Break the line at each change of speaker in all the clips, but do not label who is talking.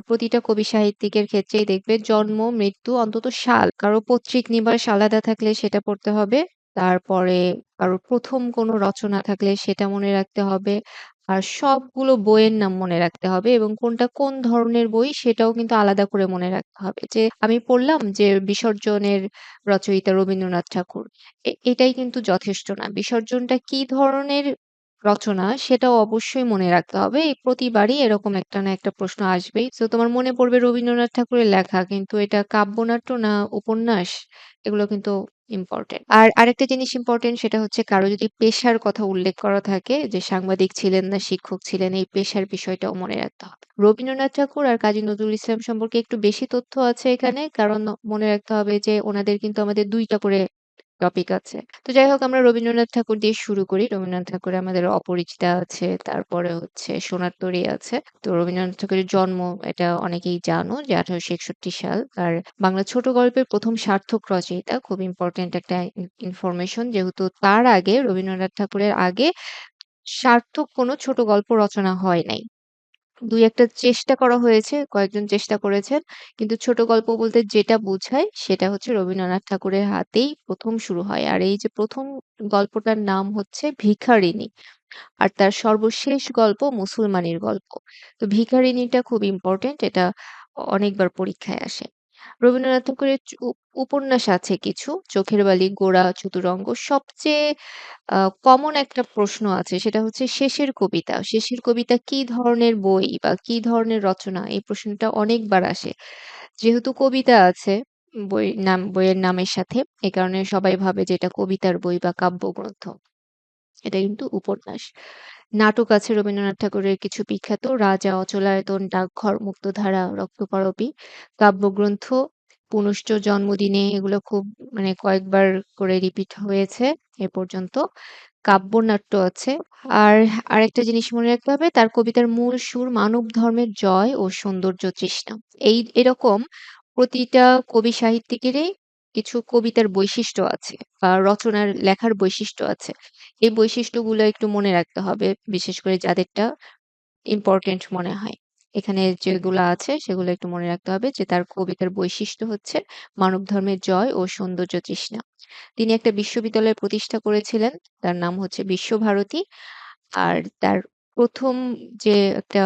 প্রতিটা কবি সাহিত্যিকের ক্ষেত্রেই দেখবে জন্ম, মৃত্যু, অন্তত সাল, কারও পৈতৃক নিবাস আলাদা থাকলে সেটা পড়তে হবে। তারপরে কারও প্রথম কোনো রচনা থাকলে সেটা মনে রাখতে হবে। আর সবগুলো বইয়ের নাম মনে রাখতে হবে এবং কোনটা কোন ধরনের বই সেটাও কিন্তু আলাদা করে মনে রাখতে হবে। যে আমি পড়লাম যে 'বিসর্জনের' রচয়িতা রবীন্দ্রনাথ ঠাকুর। এটাই কিন্তু যথেষ্ট না। বিসর্জনটা কি ধরনের রচনা সেটাও অবশ্যই মনে রাখতে হবে। এই প্রতিবারই এরকম একটা না একটা প্রশ্ন আসবেই। সো তোমার মনে পড়বে রবীন্দ্রনাথ ঠাকুরের লেখা, কিন্তু এটা কাব্যনাট্য না উপন্যাস, এগুলো কিন্তু ইম্পোর্টেন্ট। আর আরেকটা জিনিস ইম্পোর্টেন্ট সেটা হচ্ছে কারও যদি পেশার কথা উল্লেখ করা থাকে, যে সাংবাদিক ছিলেন না, শিক্ষক ছিলেন, এই পেশার বিষয়টাও মনে রাখতে হবে। রবীন্দ্রনাথ ঠাকুর আর কাজী নজরুল ইসলাম সম্পর্কে একটু বেশি তথ্য আছে এখানে। কারণ মনে রাখতে হবে যে ওনাদের কিন্তু আমাদের ২ টা করে টপিক আছে। তো যাই হোক আমরা রবীন্দ্রনাথ ঠাকুর দিয়ে শুরু করি। রবীন্দ্রনাথ ঠাকুরের আমাদের অপরিচিতা আছে, তারপরে হচ্ছে সোনার তরী আছে। তো রবীন্দ্রনাথ ঠাকুরের জন্ম এটা অনেকেই জানো যে ১৮৬১ সাল। আর বাংলা ছোট গল্পের প্রথম সার্থক রচয়িতা। খুব ইম্পোর্টেন্ট একটা ইনফরমেশন যেহেতু তার আগে রবীন্দ্রনাথ ঠাকুরের আগে সার্থক কোনো ছোট গল্প রচনা হয় নাই। ২-১ টা চেষ্টা করা হয়েছে, কয়েকজন চেষ্টা করেছেন। কিন্তু ছোট গল্প বলতে যেটা বোঝায় সেটা হচ্ছে রবীন্দ্রনাথ ঠাকুরের হাতেই প্রথম শুরু হয়। আর এই যে প্রথম গল্পটার নাম হচ্ছে 'ভিখারিণী'। আর তার সর্বশেষ গল্প 'মুসলমানির গল্প'। তো 'ভিখারিণীটা' খুব ইম্পোর্টেন্ট এটা অনেকবার পরীক্ষায় আসে। রবীন্দ্রনাথ ঠাকুরের উপন্যাস আছে কিছু। 'চোখের বালি', গোড়া 'চতুরঙ্গ' সবচেয়ে কমন একটা প্রশ্ন আছে সেটা হচ্ছে শেষের কবিতা। শেষের কবিতা কি ধরনের বই বা কি ধরনের রচনা? এই প্রশ্নটা অনেকবার আসে। যেহেতু কবিতা আছে বই নাম বইয়ের নামের সাথে এ কারণে সবাই ভাবে যে এটা কবিতার বই বা কাব্যগ্রন্থ। এটা কিন্তু উপন্যাস। নাটক আছে রবীন্দ্রনাথ ঠাকুরের কিছু বিখ্যাত 'রাজা', 'অচলায়তন', 'ডাকঘর', 'মুক্তধারা', 'রক্তকরবী'। কাব্যগ্রন্থ 'পুনশ্চ জন্মদিনে' এগুলো খুব মানে কয়েকবার করে রিপিট হয়েছে এ পর্যন্ত। কাব্যনাট্য আছে। আর আরেকটা জিনিস মনে রাখতে হবে তার কবিতার মূল সুর মানব ধর্মের জয় ও সৌন্দর্য তৃষ্ণা। এই এরকম প্রতিটা কবি সাহিত্যিকেরই কিছু কবিতার বৈশিষ্ট্য আছে বা রচনার লেখার বৈশিষ্ট্য আছে। এই বৈশিষ্ট্যগুলো একটু মনে রাখতে হবে। বিশেষ করে যাদেরটা ইম্পোর্টেন্ট মনে হয়। এখানে যেগুলো আছে সেগুলো একটু মনে রাখতে হবে যে তার কবিতার বৈশিষ্ট্য হচ্ছে মানব ধর্মের জয় ও সৌন্দর্য তৃষ্ণা। তিনি একটা বিশ্ববিদ্যালয় প্রতিষ্ঠা করেছিলেন। তার নাম হচ্ছে বিশ্বভারতী। আর তার ১ম যে একটা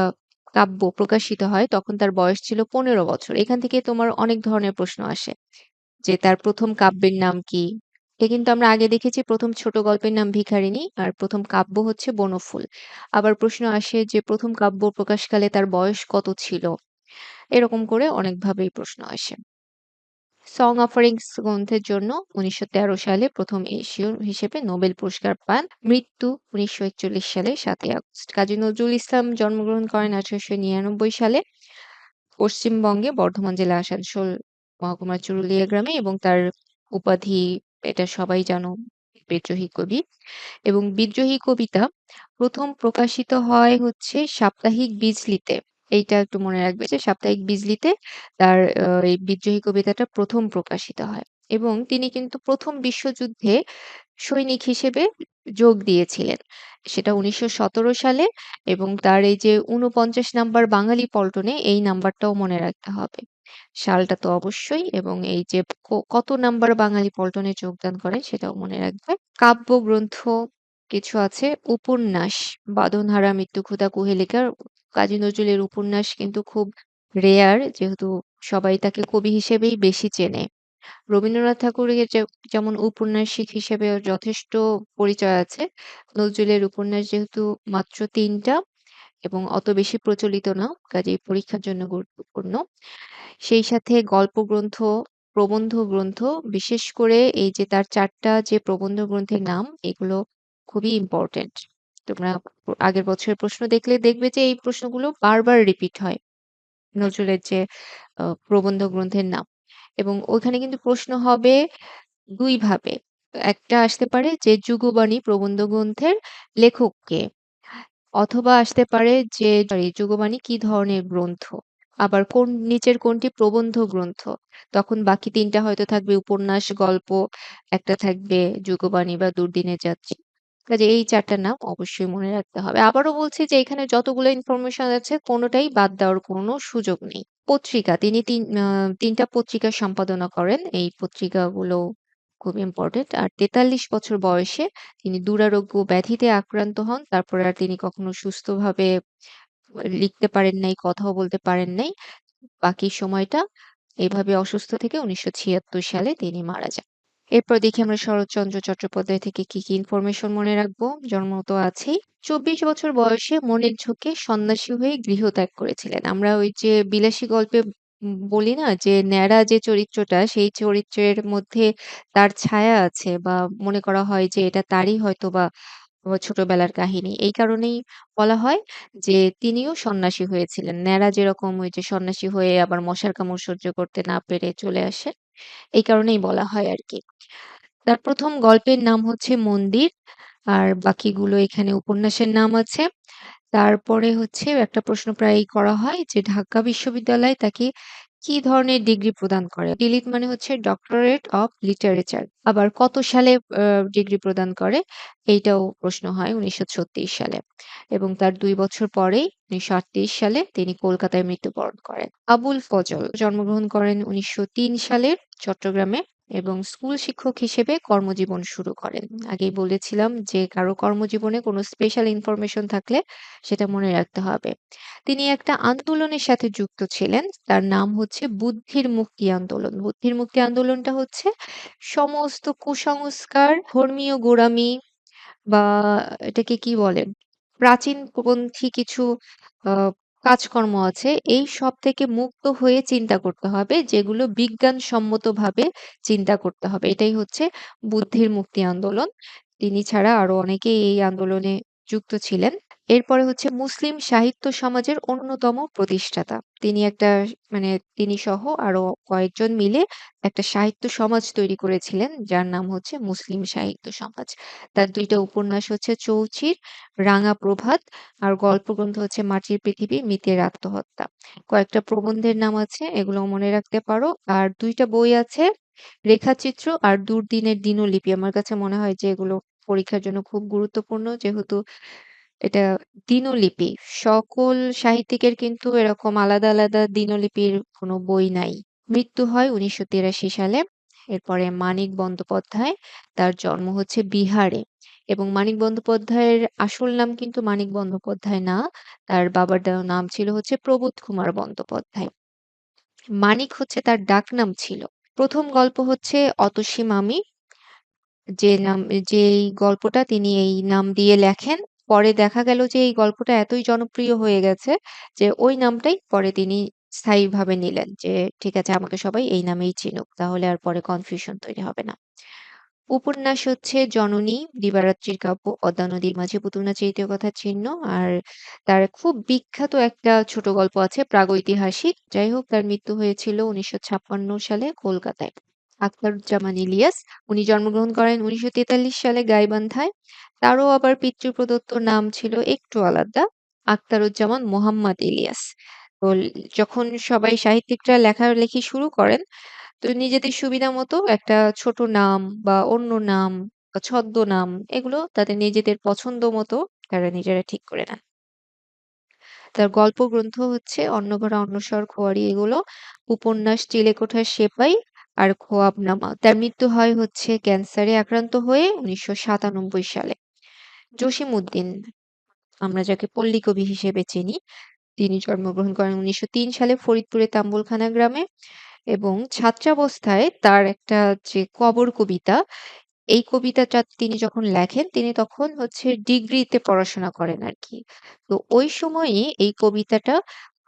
কাব্য প্রকাশিত হয় তখন তার বয়স ছিল ১৫ বছর। এখান থেকে তোমার অনেক ধরনের প্রশ্ন আসে। যে তার প্রথম কাব্যের নাম কি? এ কিন্তু আমরা আগে দেখেছি প্রথম ছোট গল্পের নাম 'ভিখারিণী' আর 'প্রথম কাব্য হচ্ছে 'বনফুল'। আবার প্রশ্ন আসে যে প্রথম কাব্য প্রকাশকালে তার বয়স কত ছিল? এরকম করে অনেকভাবেই প্রশ্ন আসে। 'সং অফারিংস' গ্রন্থের জন্য ১৯১৩ সালে প্রথম এশীয় হিসেবে নোবেল পুরস্কার পান। মৃত্যু ১৯৪১ সালে ৭ই আগস্ট। কাজী নজরুল ইসলাম জন্মগ্রহণ করেন ১৮৯৯ সালে পশ্চিমবঙ্গে বর্ধমান জেলা আসানসোল মহকুমার চুরুলিয়া গ্রামে এবং তার উপাধি এটা সবাই জানো, বিদ্রোহী কবি। এবং বিদ্রোহী কবিতা প্রথম প্রকাশিত হয় হচ্ছে সাপ্তাহিক বিজলিতে। এইটা একটু মনে রাখবে যে সাপ্তাহিক বিজলিতে তার এই বিদ্রোহী কবিতাটা প্রথম প্রকাশিত হয়। এবং তিনি কিন্তু প্রথম বিশ্বযুদ্ধে সৈনিক হিসেবে যোগ দিয়েছিলেন। সেটা ১৯১৭ সালে এবং তার এই যে ৪৯ নাম্বার বাঙালি পল্টনে এই নাম্বারটাও মনে রাখতে হবে। সালটা তো অবশ্যই এবং এই যে কত নাম্বার বাঙালি পল্টনে যোগদান করেন সেটাও মনে রাখবে। কাব্যগ্রন্থ কিছু আছে। উপন্যাস 'বাঁধনহারা', 'মৃত্যুক্ষুধা', 'কুহেলিকা' কাজী নজরুলের উপন্যাস কিন্তু খুব রেয়ার যেহেতু সবাই তাকে কবি হিসেবেই বেশি চেনে। রবীন্দ্রনাথ ঠাকুরের যেমন উপন্যাসিক হিসেবে যথেষ্ট পরিচয় আছে। নজরুলের উপন্যাস যেহেতু মাত্র ৩ টা এবং অত বেশি প্রচলিত না, কাজেই পরীক্ষার জন্য গুরুত্বপূর্ণ। সেই সাথে গল্প গ্রন্থ প্রবন্ধ গ্রন্থ বিশেষ করে এই যে তার চারটা যে প্রবন্ধ গ্রন্থের নাম এগুলো খুবই ইম্পর্টেন্ট তোমরা আগের বছরের প্রশ্ন দেখলে দেখবে যে এই প্রশ্নগুলো বারবার রিপিট হয়। নজরুলের যে প্রবন্ধ গ্রন্থের নাম। এবং ওখানে কিন্তু প্রশ্ন হবে ২ ভাবে। একটা আসতে পারে যে যুগবাণী প্রবন্ধ গ্রন্থের লেখক কে? অথবা আসতে পারে যে যুগবাণী কি ধরনের গ্রন্থ? আবার কোন নিচের কোনটি প্রবন্ধ গ্রন্থ? তখন বাকি তিনটা হয়তো থাকবে উপন্যাস, গল্প, একটা থাকবে যুগবাণী বা দুর্দিনের যাত্রী। কাজে এই ৪ টা নাম অবশ্যই মনে রাখতে হবে। আবারও বলছি যে এখানে যতগুলো ইনফরমেশন আছে কোনোটাই বাদ দেওয়ার কোনো সুযোগ নেই। পত্রিকা তিনি তিন ৩ পত্রিকা সম্পাদনা করেন। এই পত্রিকাগুলো খুব ইম্পোর্টেন্ট। আর ৪৩ বছর বয়সে তিনি দুরারোগ্য ব্যাধিতে আক্রান্ত হন। তারপরে আর তিনি কখনো সুস্থভাবে লিখতে পারেন নাই, কথাও বলতে পারেন নাই। বাকি সময়টা এভাবে অসুস্থ থেকে ১৯৭৬ সালে তিনি মারা যান। এরপর দেখি আমরা শরৎচন্দ্র চট্টোপাধ্যায় থেকে কি, কি ইনফরমেশন মনে রাখব? জন্ম তো আছেই। ২৪ বছর বয়সে মনের ঝোঁকে সন্ন্যাসী হয়ে গৃহত্যাগ করেছিলেন। আমরা ওই যে বিলাসী গল্পে বলি না যে, ন্যাড়া যে চরিত্রটা, সেই চরিত্রের মধ্যে তার ছায়া আছে বা মনে করা হয় যে, এটা তারই হয়তোবা ও ছোটবেলার কাহিনী। এই কারণেই বলা হয় যে, তিনিও সন্ন্যাসী হয়েছিলেন। ন্যাড়া যেরকম ওই যে সন্ন্যাসী হয়ে আবার মশার কামড় সহ্য করতে না পেরে চলে আসে। এই কারণেই বলা হয় আরকি। তার ১ম গল্পের নাম হচ্ছে 'মন্দির' আর বাকিগুলো এখানে উপন্যাসের নাম আছে। তারপরে হচ্ছে একটা প্রশ্ন প্রায়ই করা হয় যে ঢাকা বিশ্ববিদ্যালয় তাকে কি ধরনের ডিগ্রি প্রদান করে? ডিলিট মানে হচ্ছে ডক্টরেট অফ লিটারেচার। আবার কত সালে ডিগ্রি প্রদান করে? এইটাও প্রশ্ন হয় ১৯৩৬ সালে। এবং তার ২ বছর পরেই ১৯৩৮ সালে তিনি কলকাতায় মৃত্যুবরণ করেন। আবুল ফজল জন্মগ্রহণ করেন ১৯০৩ সালের চট্টগ্রামে এবং স্কুল শিক্ষক হিসেবে কর্মজীবন শুরু করেন। আগেই বলেছিলাম যে কারও কর্মজীবনে কোনো স্পেশাল ইনফরমেশন থাকলে সেটা মনে রাখতে হবে। তিনি একটা আন্দোলনের সাথে যুক্ত ছিলেন। তার নাম হচ্ছে বুদ্ধির মুক্তি আন্দোলন। বুদ্ধির মুক্তি আন্দোলনটা হচ্ছে সমস্ত কুসংস্কার, ধর্মীয় গোঁড়ামি বা এটাকে কি বলে? প্রাচীনপন্থী কিছু আ কাজকর্ম আছে। এই সব থেকে মুক্ত হয়ে চিন্তা করতে হবে, যেগুলো বিজ্ঞানসম্মতভাবে চিন্তা করতে হবে। এটাই হচ্ছে বুদ্ধির মুক্তি আন্দোলন। তিনি ছাড়া আরও অনেকেই এই আন্দোলনে যুক্ত ছিলেন। এরপরে হচ্ছে মুসলিম সাহিত্য সমাজের অন্যতম প্রতিষ্ঠাতা। তিনি একটা মানে তিনি সহ আরও কয়েকজন মিলে একটা সাহিত্য সমাজ তৈরি করেছিলেন যার নাম হচ্ছে মুসলিম সাহিত্য সমাজ। তার ২ টা উপন্যাস হচ্ছে 'চৌচির', 'রাঙা প্রভাত' আর গল্পগ্রন্থ হচ্ছে 'মাটির পৃথিবী', 'মিতের আত্মহত্যা'। কয়েকটা প্রবন্ধের নাম আছে এগুলো মনে রাখতে পারো। আর ২ টা বই আছে 'রেখাচিত্র' আর 'দুর্দিনের দিনলিপি'। আমার কাছে মনে হয় যে এগুলো পরীক্ষার জন্য খুব গুরুত্বপূর্ণ যেহেতু এটা দিনলিপি। সকল সাহিত্যিকের কিন্তু এরকম আলাদা, আলাদা দিনলিপির কোনো বই নাই। মৃত্যু হয় ১৯৮৩ সালে। এরপরে মানিক বন্দ্যোপাধ্যায়, তার জন্ম হচ্ছে বিহারে এবং মানিক বন্দ্যোপাধ্যায়ের আসল নাম কিন্তু মানিক বন্দ্যোপাধ্যায় না। তার বাবার নাম ছিল হচ্ছে প্রবোধ কুমার বন্দ্যোপাধ্যায়। মানিক হচ্ছে তার ডাকনাম ছিল। ১ম গল্প হচ্ছে 'অতসী মামি' যে নাম যেই গল্পটা তিনি এই নাম দিয়ে লেখেন। পরে দেখা গেল যে এই গল্পটা এতই জনপ্রিয় হয়ে গেছে যে ওই নামটাই পরে তিনি স্থায়ীভাবে নিলেন যে ঠিক আছে আমাকে সবাই এই নামেই চিনুক। তাহলে আর পরে কনফিউশন তৈরি হবে না। উপন্যাস হচ্ছে 'জননী', 'দিবারাত্রির কাব্য', 'পদ্মা নদীর মাঝে পুতুল নাচে কথার চিহ্ন' আর তার খুব বিখ্যাত একটা ছোট গল্প আছে প্রাগৈতিহাসিক। যাই হোক তার মৃত্যু হয়েছিল ১৯৫৬ সালে কলকাতায়। আখতারুজ্জামান ইলিয়াস, উনি জন্মগ্রহণ করেন ১৯৪৩ সালে গাইবান্ধায়। তারও আবার পিতৃপ্রদত্ত নাম ছিল একটু আলাদা। আখতারুজ্জামান মোহাম্মদ ইলিয়াস। তো যখন সবাই সাহিত্যিকরা লেখালেখি শুরু করেন তো নিজেদের সুবিধা মতো একটা ছোট নাম বা অন্য নাম বা ছদ্মনাম এগুলো তাদের নিজেদের পছন্দ মতো তারা নিজেরা ঠিক করে নেন। তার গল্প গ্রন্থ হচ্ছে 'অন্নভরা অন্নস্বর খোয়ারি' এগুলো। উপন্যাস 'চিলেকোঠার সেপাই' আর 'খোয়াবনামা'। তার মৃত্যু হয় হচ্ছে ক্যান্সারে আক্রান্ত হয়ে ১৯৯৭ সালে। জসিমউদ্দিন, আমরা যাকে পল্লী কবি হিসেবে চিনি, তিনি জন্মগ্রহণ করেন ১৯০৩ সালে ফরিদপুরের তাম্বুলখানা গ্রামে এবং ছাত্রাবস্থায় তার একটা যে কবর কবিতা, এই কবিতাটা তিনি যখন লেখেন তিনি তখন হচ্ছে ডিগ্রিতে পড়াশোনা করেন আর কি তো ওই সময়েই এই কবিতাটা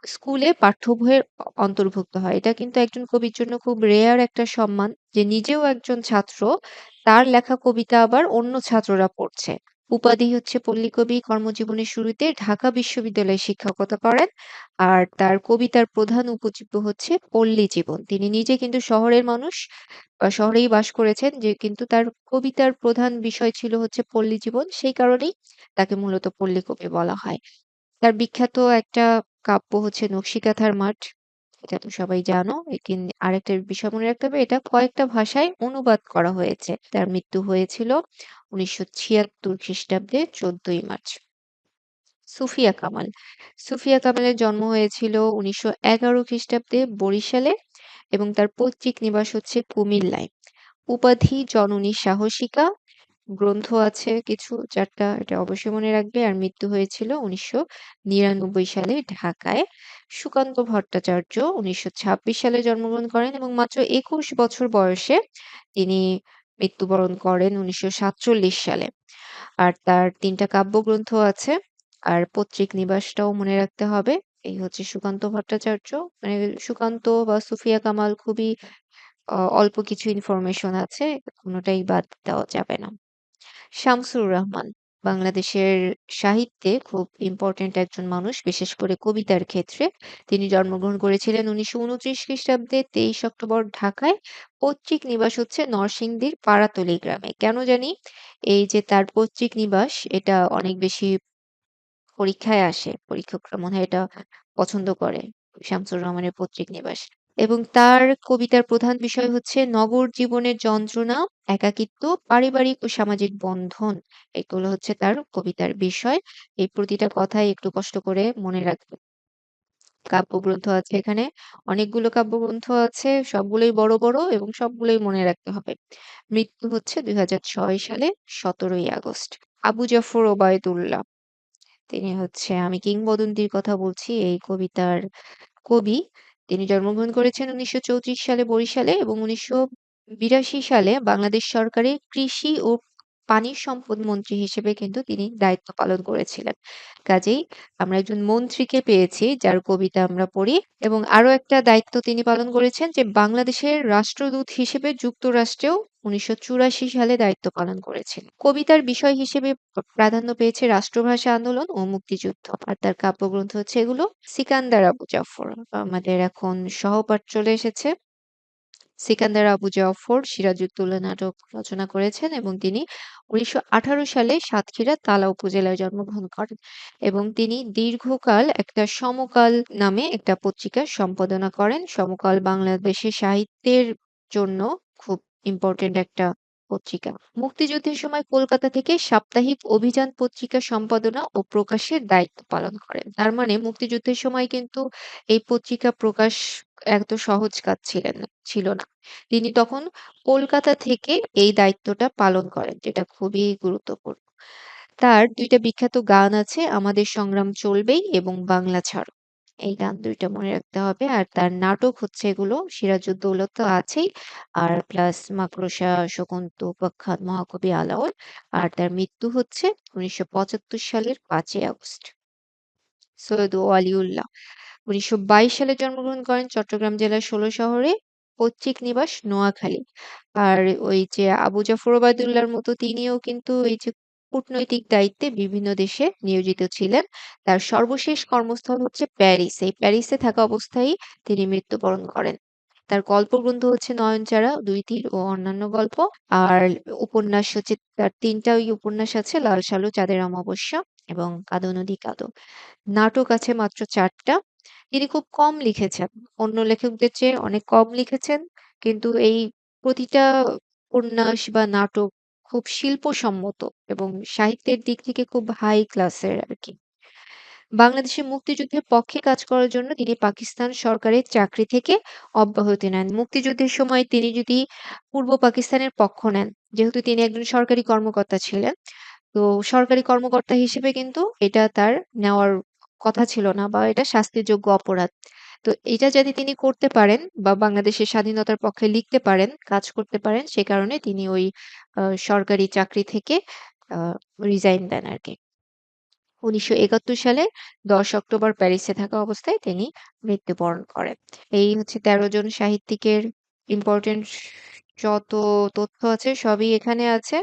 স্কুলে পাঠ্য বইয়ের অন্তর্ভুক্ত হয়। এটা কিন্তু একজন কবির জন্য খুব রেয়ার একটা সম্মান যে নিজেও একজন ছাত্র, তার লেখা কবিতা আবার অন্য ছাত্ররা পড়ছে। উপাধি হচ্ছে পল্লীকবি। কর্মজীবনের শুরুতে ঢাকা বিশ্ববিদ্যালয়ে শিক্ষকতা করেন। আর তার কবিতার প্রধান উপজীব্য হচ্ছে পল্লী জীবন। তিনি নিজে কিন্তু শহরের মানুষ, শহরেই বাস করেছেন যে কিন্তু তার কবিতার প্রধান বিষয় ছিল হচ্ছে পল্লী জীবন। সেই কারণেই তাকে মূলত পল্লীকবি বলা হয়। তার বিখ্যাত একটা কাব্য হচ্ছে 'নকশিকাঁথার মাঠ'। এটা তো সবাই জানো। আরেকটা বিষয় মনে রাখতে হবে, এটা কয়েকটা ভাষায় অনুবাদ করা হয়েছে। তার মৃত্যু হয়েছিল ১৯৭৬ খ্রিস্টাব্দে ১৪ই মার্চ। সুফিয়া কামাল। সুফিয়া কামালের জন্ম হয়েছিল ১৯১১ খ্রিস্টাব্দে বরিশালে এবং তার পৈতৃক নিবাস হচ্ছে কুমিল্লায়। উপাধি জননী সাহসিকা। গ্রন্থ আছে কিছু ৪ টা এটা অবশ্যই মনে রাখবে। আর মৃত্যু হয়েছিল ১৯৯৯ সালে ঢাকায়। সুকান্ত ভট্টাচার্য ১৯২৬ সালে জন্মগ্রহণ করেন এবং মাত্র ২১ বছর বয়সে তিনি মৃত্যুবরণ করেন ১৯৪৭ সালে। আর তার ৩ টা কাব্যগ্রন্থ আছে। আর পৈতৃক নিবাসটাও মনে রাখতে হবে। এই হচ্ছে সুকান্ত ভট্টাচার্য। মানে সুকান্ত বা সুফিয়া কামাল খুবই অল্প কিছু ইনফরমেশন আছে। কোনটাই বাদ দেওয়া যাবে না। শামসুর রাহমান বাংলাদেশের সাহিত্যে খুব ইম্পোর্টেন্ট একজন মানুষ, বিশেষ করে কবিতার ক্ষেত্রে। তিনি জন্মগ্রহণ করেছিলেন ১৯২৯ খ্রিস্টাব্দে ২৩ অক্টোবর ঢাকায়। পৈতৃক নিবাস হচ্ছে নরসিংদীর পাড়াতলি গ্রামে। কেন জানি এই যে তার পৈতৃক নিবাস এটা অনেক বেশি পরীক্ষায় আসে। পরীক্ষকরা মনে হয় এটা পছন্দ করে। শামসুর রহমানের পৈতৃক নিবাস। এবং তার কবিতার প্রধান বিষয় হচ্ছে নগর জীবনের যন্ত্রণা, একাকিত্ব, পারিবারিক ও সামাজিক বন্ধন। এগুলো হচ্ছে তার কবিতার বিষয়। এই প্রতিটা কথাই একটু কষ্ট করে মনে রাখবে। কাব্যগ্রন্থ আছে এখানে। অনেকগুলো কাব্যগ্রন্থ আছে। সবগুলোই বড়, বড় এবং সবগুলোই মনে রাখতে হবে। মৃত্যু হচ্ছে ২০০৬ সালে ১৭ই আগস্ট। আবু জাফর ওবায়দুল্লাহ। তিনি হচ্ছে আমি কিংবদন্তির কথা বলছি এই কবিতার কবি। তিনি জন্মগ্রহণ করেছেন উনিশশো চৌত্রিশ সালে বরিশালে এবং ১৯৮২ সালে বাংলাদেশ সরকারের কৃষি ও পানি সম্পদ মন্ত্রী হিসেবে কিন্তু তিনি দায়িত্ব পালন করেছিলেন। কাজেই আমরা একজন মন্ত্রীকে পেয়েছি, যার কবিতা আমরা পড়ি এবং আরও একটা দায়িত্ব তিনি পালন করেছেন যে বাংলাদেশের রাষ্ট্রদূত হিসেবে যুক্তরাষ্ট্রেও ১৯৮৪ সালে দায়িত্ব পালন করেছেন কবিতার বিষয় হিসেবে প্রাধান্য পেয়েছে রাষ্ট্রভাষা আন্দোলন ও মুক্তিযুদ্ধ। আর তার কাব্যগ্রন্থ হচ্ছে এগুলো। সিকান্দার আবু জাফর আমাদের এখন সহপাঠ চলে এসেছে। সিকান্দার আবু জাফর সিরাজউদ্দৌলা নাটক রচনা করেছেন এবং তিনি ১৯১৮ সালে সাতক্ষীরা তালা উপজেলায় জন্মগ্রহণ করেন এবং তিনি দীর্ঘকাল একটা সমকাল নামে একটা পত্রিকা সম্পাদনা করেন। সমকাল বাংলাদেশের সাহিত্যের জন্য খুব ইম্পোর্টেন্ট একটা পত্রিকা। মুক্তিযুদ্ধের সময় কলকাতা থেকে সাপ্তাহিক অভিযান পত্রিকা সম্পাদনা ও প্রকাশের দায়িত্ব পালন করেন। তার মানে মুক্তিযুদ্ধের সময় কিন্তু এই পত্রিকা প্রকাশ এত সহজ কাজ ছিলেন না, ছিল না। তিনি তখন কলকাতা থেকে এই দায়িত্বটা পালন করেন, যেটা খুবই গুরুত্বপূর্ণ। তার দুইটা বিখ্যাত গান আছে, 'আমাদের সংগ্রাম চলবেই' এবং 'বাংলা ছাড়ো'। এই গান ২ টা মনে রাখতে হবে। আর তার নাটক হচ্ছে এগুলো 'সিরাজউদ্দৌলা' তো আছেই। আর প্লাস 'মাকড়সা', 'শকুন্ত', 'উপাখ্যান', 'মহাকবি আলাওল'। আর তার মৃত্যু হচ্ছে ১৯৭৫ সালের ৫ ই আগস্ট। সৈয়দ ও ওয়ালিউল্লাহ ১৯২২ সালে জন্মগ্রহণ করেন চট্টগ্রাম জেলার ষোলো শহরে। পৈতৃক নিবাস নোয়াখালী। আর ওই যে আবু জাফর ওবায়দুল্লাহর মতো তিনিও কিন্তু এই যে কূটনৈতিক দায়িত্বে বিভিন্ন দেশে নিয়োজিত ছিলেন। তার সর্বশেষ কর্মস্থল হচ্ছে প্যারিস। এই প্যারিসে থাকা অবস্থায়ই তিনি মৃত্যুবরণ করেন। তার গল্পগ্রন্থ হচ্ছে 'নয়নচারা', 'দুই তীর' ও অন্যান্য গল্প। আর উপন্যাস হচ্ছে তার তিনটা ওই উপন্যাস আছে 'লাল সালু', 'চাঁদের অমাবস্যা' এবং কাদো নদী কাদো নাটক আছে মাত্র চারটা তিনি খুব কম লিখেছেন। অন্য লেখকদের চেয়ে অনেক কম লিখেছেন। কিন্তু এই প্রতিটা উপন্যাস বা নাটক খুব শিল্পসম্মত এবং সাহিত্যের দিক থেকে খুব হাই ক্লাসের আরকি। বাংলাদেশের মুক্তিযুদ্ধের পক্ষে কাজ করার জন্য তিনি পাকিস্তান সরকারের চাকরি থেকে অব্যাহতি নেন। মুক্তিযুদ্ধের সময় তিনি যদি পূর্ব পাকিস্তানের পক্ষ নেন, যেহেতু তিনি একজন সরকারি কর্মকর্তা ছিলেন, তো সরকারি কর্মকর্তা হিসেবে কিন্তু এটা তার নেওয়ার কথা ছিল না বা এটা শাস্তিযোগ্য অপরাধ। তো এটা যদি তিনি করতে পারেন বা বাংলাদেশের স্বাধীনতার পক্ষে লিখতে পারেন, কাজ করতে পারেন সে কারণে তিনি ওই সরকারি চাকরি থেকে রিজাইন দেন আর কি উনিশশো একাত্তর সালে ১০ অক্টোবর প্যারিসে থাকা অবস্থায় তিনি মৃত্যুবরণ করেন। এই হচ্ছে ১৩ জন সাহিত্যিকের ইম্পর্টেন্ট যত তথ্য আছে সবই এখানে আছে।